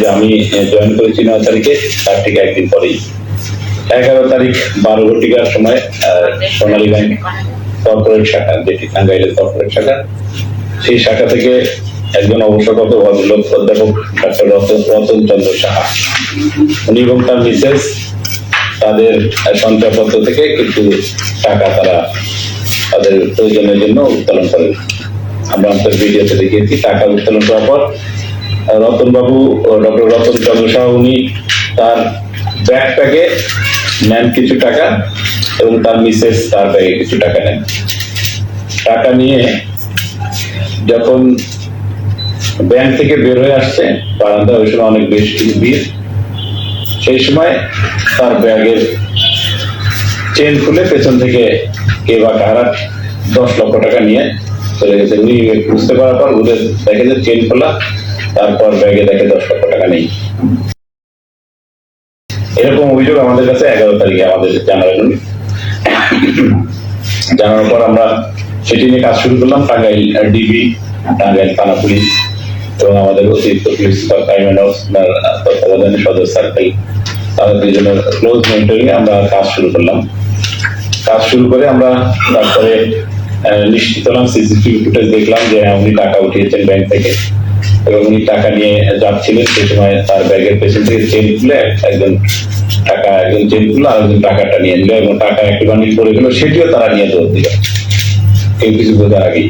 যে আমি জয়েন করেছি নয় তারিখে, তার ঠিক একদিন পরেই। এগারো তারিখ বারো ঘটিকার সময় সোনালী ব্যাংক কর্পোরেট শাখা, যেটি টাঙ্গাইলের কর্পোরেট শাখা, সেই শাখা থেকে একজন অবসরগত ভদ্রলোক, অধ্যাপক ডাক্তার রতন চন্দ্র সাহা। উনি এবং তার মিসেস, তাদের সঞ্চয়পত্র থেকে কিছু টাকা তারা তাদের প্রয়োজনের জন্য উত্তোলন করেন। আমরা আমাদের ভিডিওতে দেখিয়েছি, টাকা উত্তোলন করার পর রতন বাবু ডক্টর রতন চন্দ্র সাহা উনি তার ব্যাকপ্যাকে নেন কিছু টাকা এবং তার মিসেস তার ব্যাগে কিছু টাকা নেন। টাকা নিয়ে যখন ব্যাংক থেকে বের হয়ে আসছে বারান্দা ওই সময় অনেক বেশি ভিড়। সেই সময় তার ব্যাগের চেন খুলে পেছন থেকে কে বা কাহারা দশ লক্ষ টাকা নিয়ে চলে গেছে। উনি বুঝতে পারার পর ঘুরে দেখে যে চেন খোলা তারপর ব্যাগে দেখে দশ লক্ষ টাকা নেই। এরকম অভিযোগ আমাদের কাছে এগারো তারিখে আমাদের জানালেন। জানানোর পর আমরা সেটি নিয়ে কাজ শুরু করলাম টাঙ্গাইল ডিবি টাঙ্গাইল থানা পুলিশ এবং আমাদের অতিরিক্ত পুলিশ সুপার ক্রাইম অ্যান্ড আপনার তত্ত্বাবধানে সদর সার্কেল তাদের দুজনের ক্লোজ মনিটরিং আমরা কাজ শুরু করলাম। কাজ শুরু করে আমরা তারপরে নিশ্চিত হলাম সিসিটিভি ফুটেজ দেখলাম যে হ্যাঁ, উনি টাকা উঠিয়েছেন ব্যাংক থেকে। এবং উনি টাকা নিয়ে যাচ্ছিলেন সেই সময় তার ব্যাগের পেছন থেকে চেন একজন টাকা, একজন চেন খুলে আর একজন টাকাটা নিয়ে নিল এবং টাকা পড়ে গেল, সেটিও তারা নিয়ে দৌড় দিল। কেউ কিছু বোঝার আগেই।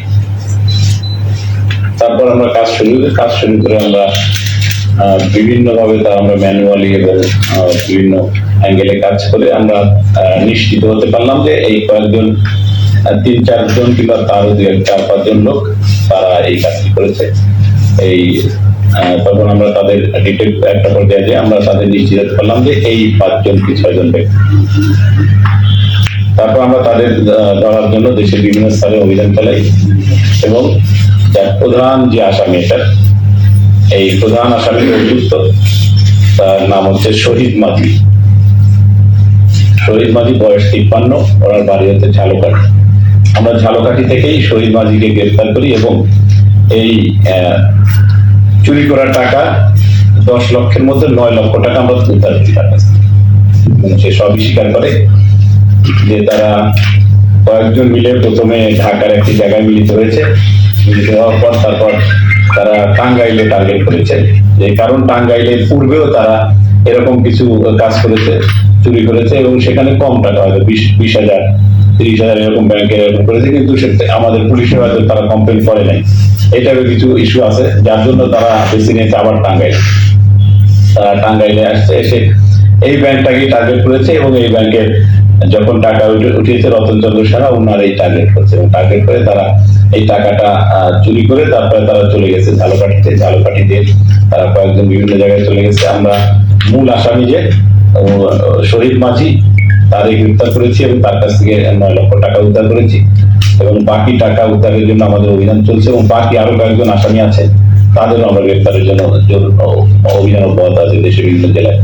তারপর আমরা কাজ শুরু কাজ শুরু করে আমরা বিভিন্ন ভাবে তা আমরা ম্যানুয়ালি এবং বিভিন্ন অ্যাঙ্গেলে কাজ করে আমরা নিশ্চিত হতে পারলাম যে এই কয়েকজন তিন চারজন কিংবা তারও দু এক, চার পাঁচজন লোক তারা এই কাজটি করেছে। এই তখন আমরা তাদের একটা পর্যায়ে যে আমরা তাদের নিশ্চিত হতে পারলাম যে এই পাঁচজন কি ছয়জন ব্যক্তি। তারপর আমরা তাদের ধরার জন্য দেশের বিভিন্ন স্থানে অভিযান চালাই এবং যার প্রধান যে আসামি এটা, এই প্রধান আসামি অভিযুক্ত, তার নাম হচ্ছে শহীদ মাঝি শহীদ মাঝি বয়স তিপ্পান্ন, ওনার বাড়ি হচ্ছে ঝালকাঠি। আমরা ঝালকাঠি থেকেই শহীদ মাঝিকে গ্রেফতার করি এবং এই চুরি করা টাকা দশ লক্ষের মধ্যে নয় লক্ষ টাকা আমরা করি তার কাছ সে সবই স্বীকার করে যে তারা কয়েকজন মিলে প্রথমে ঢাকার একটি জায়গায় মিলিত হয়েছে। মিলিত হওয়ার পর তারপর তারা টাঙ্গাইলে টার্গেট করেছে। যে কারণ টাঙ্গাইলের পূর্বেও তারা এরকম কিছু কাজ করেছে, চুরি করেছে এবং সেখানে কম টাকা হয়তো বিশ বিশ হাজার, তিরিশ হাজার এরকম ব্যাংকে এরকম করেছে। কিন্তু আমাদের পুলিশের হয়তো তারা কমপ্লেন করে নাই। এটারও কিছু ইস্যু আছে, যার জন্য তারা নিয়েছে আবার টাঙ্গাইল। তারা টাঙ্গাইলে আসছে, এসে এই ব্যাংকটাকে টার্গেট করেছে এবং এই ব্যাংকের যখন টাকা উঠিয়েছে, রতন চন্দ্র সারা ওনার এই টার্গেট করছে এবং টার্গেট করে তারা এই টাকাটা চুরি করে তারপরে তারা চলে গেছে ঝালকাঠিতে। ঝালকাঠিতে তারা কয়েকজন বিভিন্ন জায়গায় চলে গেছে। আমরা মূল আসামি যে শহীদ মাঝি তারই গ্রেপ্তার করেছি এবং তার কাছ থেকে নয় লক্ষ টাকা উদ্ধার করেছি। এবং বাকি টাকা উদ্ধারের জন্য আমাদের অভিযান চলছে এবং বাকি আরও কয়েকজন আসামি আছে তাদেরও আমরা গ্রেপ্তারের জন্য অভিযান অব্যাহত আছে দেশের বিভিন্ন জেলায়।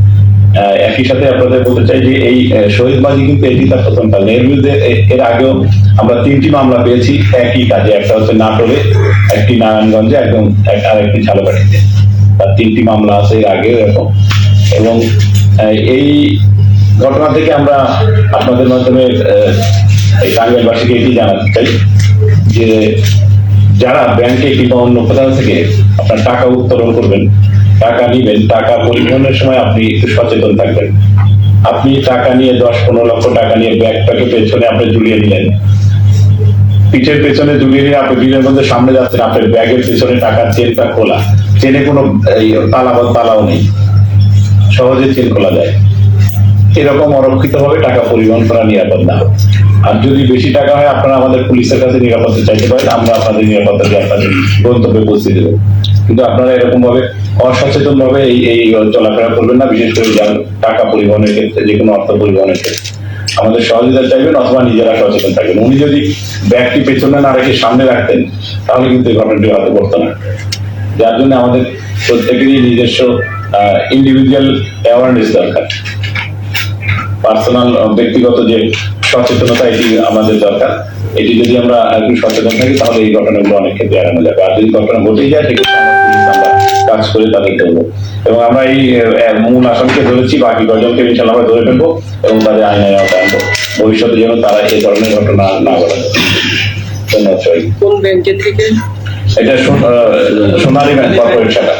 একই সাথে আপনাদের বলতে চাই যে এই শহীদ মাঝি কিন্তু এটি তার প্রথম কাজ। এর বিরুদ্ধে এর আগেও আমরা তিনটি মামলা পেয়েছি একই কাজে। একটা হচ্ছে নাটোরে, একটি নারায়ণগঞ্জে, একদম আর একটি ঝালকাঠিতে। তার তিনটি মামলা আছে এর আগেও এরকম। এবং এই ঘটনা থেকে আমরা আপনাদের মাধ্যমে এই টাঙ্গাইলবাসীকে এটি জানাতে চাই? যে যারা ব্যাংকে কিংবা অন্য কোথাও থেকে আপনার টাকা উত্তোলন করবেন, টাকা নিবেন, টাকা পরিবহনের সময় আপনি একটু সচেতন থাকবেন। আপনি টাকা নিয়ে দশ, পনেরো লক্ষ টাকা নিয়ে ব্যাগটাকে পেছনে আপনি ঝুলিয়ে নিলেন। পিঠের পেছনে ঝুলিয়ে নিয়ে আপনি দিনের মধ্যে সামনে যাচ্ছেন, আপনার ব্যাগের পেছনে টাকার চেনটা খোলা। চেনে কোনো তালা তালাও নেই। সহজে চেন খোলা যায়। এরকম অরক্ষিত ভাবে টাকা পরিবহন করা নিরাপদ না। আর যদি বেশি টাকা হয়, আপনারা আমাদের পুলিশের কাছে নিরাপত্তা চাইতে পারেন, আমরা আপনাদের নিরাপত্তা দিয়ে আপনাদের গন্তব্যে পৌঁছে দেবো। কিন্তু আপনারা এরকম ভাবে অসচেতন ভাবে এই এই চলাফেরা করবেন না, বিশেষ করে টাকা পরিবহনের ক্ষেত্রে যে কোনো অর্থ পরিবহনের ক্ষেত্রে। আমাদের সহযোগিতা চাইবেন অথবা নিজেরা সচেতন থাকবেন। উনি যদি ব্যাগটি পেছনে না রেখে সামনে রাখতেন, তাহলে কিন্তু এই ঘটনাটি হয়তো ঘটতো না। যার জন্য আমাদের প্রত্যেকেরই নিজস্ব ইন্ডিভিজুয়াল অ্যাওয়ারনেস দরকার। পার্সোনাল ব্যক্তিগত যে সচেতনতা এটি আমাদের দরকার। এটি যদি আমরা একটু সচেতন থাকি তাহলে এই ঘটনাগুলো অনেক ক্ষেত্রে এড়ানো যাবে। আর যদি ঘটনা ঘটেই যায় সেক্ষেত্রে আমরা কাজ করে তাদের ধরবো। এবং আমরা এই মূল আসামিকে ধরেছি বাকি কয়জনকে ইনশাল্লাহ আমরা ধরে ফেলব এবং তাদের আইনের আওতায় আনব। ভবিষ্যতে যেন তারা এই ধরনের ঘটনা না ঘটে। ধন্যবাদ সবাইকে। কোন ব্যাংকে থেকে? এটা সোনালী ব্যাংক কর্পোরেট শাখা।